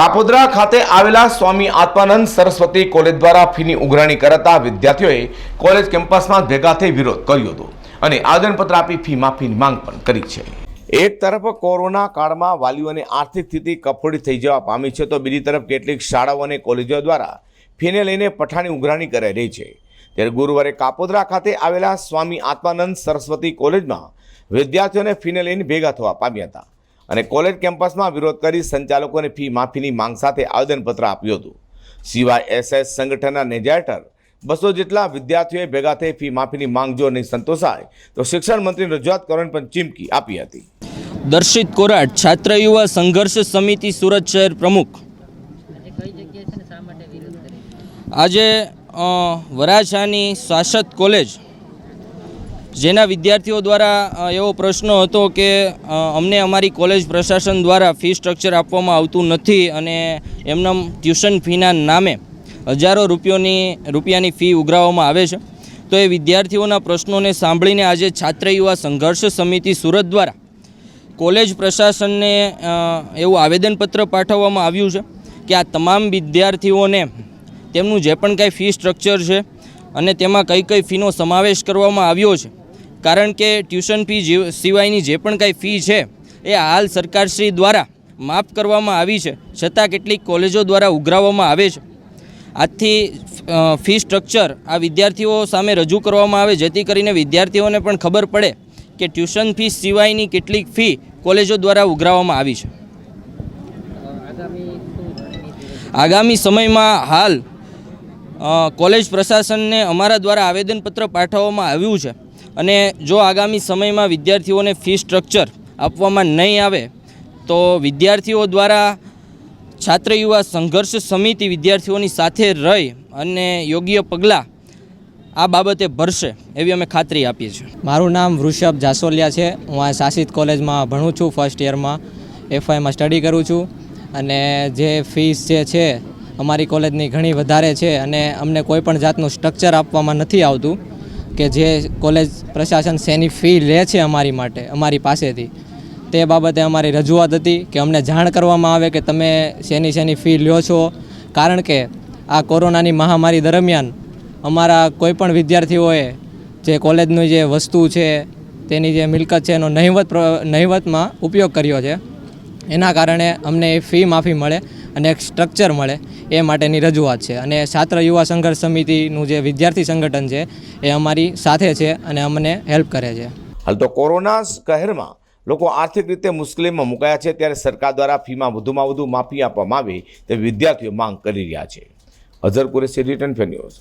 કાપોદ્રા ખાતે આવેલા સ્વામી આત્માનંદ સરસ્વતી કોલેજ દ્વારા ફીની ઉઘરાણી કરાતા વિદ્યાર્થીઓએ કોલેજ કેમ્પસમાં ભેગા થઈ વિરોધ કર્યો હતો અને આવેદનપત્ર આપી ફી માફીની માંગ પણ કરી છે. એક તરફ કોરોના કાળમાં વાલીઓની આર્થિક સ્થિતિ કફોડી થઈ જવા પામી છે તો બીજી તરફ કેટલીક શાળાઓ અને કોલેજો દ્વારા ફીને લઈને પઠાણી ઉઘરાણી કરાઈ રહી છે. ત્યારે ગુરુવારે કાપોદ્રા ખાતે આવેલા સ્વામી આત્માનંદ સરસ્વતી કોલેજમાં વિદ્યાર્થીઓને ફીને લઈને ભેગા થવા પામ્યા હતા. અને કોલેજ કેમ્પસમાં વિરોધ કરી સંચાલકોને ફી માફીની માંગ સાથે આવેદનપત્ર આપ્યું હતું. સિવાય એસએસ સંગઠનના નેજાયટર બસો જેટલા વિદ્યાર્થીઓએ ભેગા થઈ ફી માફીની માંગ જો નહીં સંતોષાય તો શિક્ષણ મંત્રીની રજૂઆત કરવાની પણ ચીમકી આપી હતી. દર્શિત કોરાટ છાત્ર યુવા સંઘર્ષ સમિતિ સુરત શહેર પ્રમુખ. આજે વરાછાની શાસત કોલેજ જેના વિદ્યાર્થીઓ દ્વારા એવો પ્રશ્ન હતો કે અમને અમારી કોલેજ પ્રશાસન દ્વારા ફી સ્ટ્રક્ચર આપવામાં આવતું નથી અને એમના ટ્યુશન ફીના નામે હજારો રૂપિયોની, રૂપિયાની ફી ઉઘરાવવામાં આવે છે. તો એ વિદ્યાર્થીઓના પ્રશ્નોને સાંભળીને આજે છાત્ર યુવા સંઘર્ષ સમિતિ સુરત દ્વારા કોલેજ પ્રશાસનને એવું આવેદનપત્ર પાઠવવામાં આવ્યું છે કે આ તમામ વિદ્યાર્થીઓને તેમનું જે પણ કાંઈ ફી સ્ટ્રક્ચર છે અને તેમાં કઈ કઈ ફીનો સમાવેશ કરવામાં આવ્યો છે. કારણ કે ટ્યુશન ફી સિવાયની જે પણ કાંઈ ફી છે, એ હાલ સરકારશ્રી દ્વારા માફ કરવામાં આવી છે, છતાં કેટલીક કોલેજો દ્વારા ઉઘરાવવામાં આવે છે. આજથી ફી સ્ટ્રક્ચર આ વિદ્યાર્થીઓ સામે રજૂ કરવામાં આવે, જેથી કરીને વિદ્યાર્થીઓને પણ ખબર પડે કે ટ્યુશન ફી સિવાયની કેટલીક ફી કોલેજો દ્વારા ઉઘરાવવામાં આવી છે. આગામી સમયમાં હાલ કોલેજ પ્રશાસનને અમારા દ્વારા આવેદનપત્ર પાઠવવામાં આવ્યું છે અને જો આગામી સમયમાં વિદ્યાર્થીઓને ફી સ્ટ્રક્ચર આપવામાં નહીં આવે, તો વિદ્યાર્થીઓ દ્વારા છાત્ર યુવા સંઘર્ષ સમિતિ વિદ્યાર્થીઓની સાથે રહી અને યોગ્ય પગલાં આ બાબતે ભરશે એવી અમે ખાતરી આપીએ છીએ. મારું નામ વૃષભ જાસોલિયા છે. હું આ શાસિત કોલેજમાં ભણું છું, ફર્સ્ટ યરમાં. એફઆઈમાં સ્ટડી કરું છું અને જે ફીસ જે છે અમારી કોલેજની ઘણી વધારે છે અને અમને કોઈ પણ જાતનું સ્ટ્રક્ચર આપવામાં નથી આવતું કે જે કોલેજ પ્રશાસન શેની ફી લે છે અમારી માટે, અમારી પાસેથી. તે બાબતે અમારી રજૂઆત હતી કે અમને જાણ કરવામાં આવે કે તમે શેની શેની ફી લ્યો છો. કારણ કે આ કોરોનાની મહામારી દરમિયાન અમારા કોઈ પણ વિદ્યાર્થીઓએ જે કોલેજની જે વસ્તુ છે, તેની જે મિલકત છે એનો નહિવત નહિવતમાં ઉપયોગ કર્યો છે. એના કારણે અમને એ ફી માફી મળે. અને એક સ્ટ્રક્ચર મળે એ માટેની રજૂઆત છે. અને છાત્ર યુવા સંઘર્ષ સમિતિનું જે વિદ્યાર્થી સંગઠન છે, એ અમારી સાથે છે અને અમને હેલ્પ કરે છે. હાલ તો કોરોના કહેરમાં લોકો આર્થિક રીતે મુશ્કેલીમાં મુકાયા છે, ત્યારે સરકાર દ્વારા ફીમાં વધુમાં વધુ માફી આપવામાં આવે તે વિદ્યાર્થીઓ માંગ કરી રહ્યા છે. Azhar Qureshi return fair news.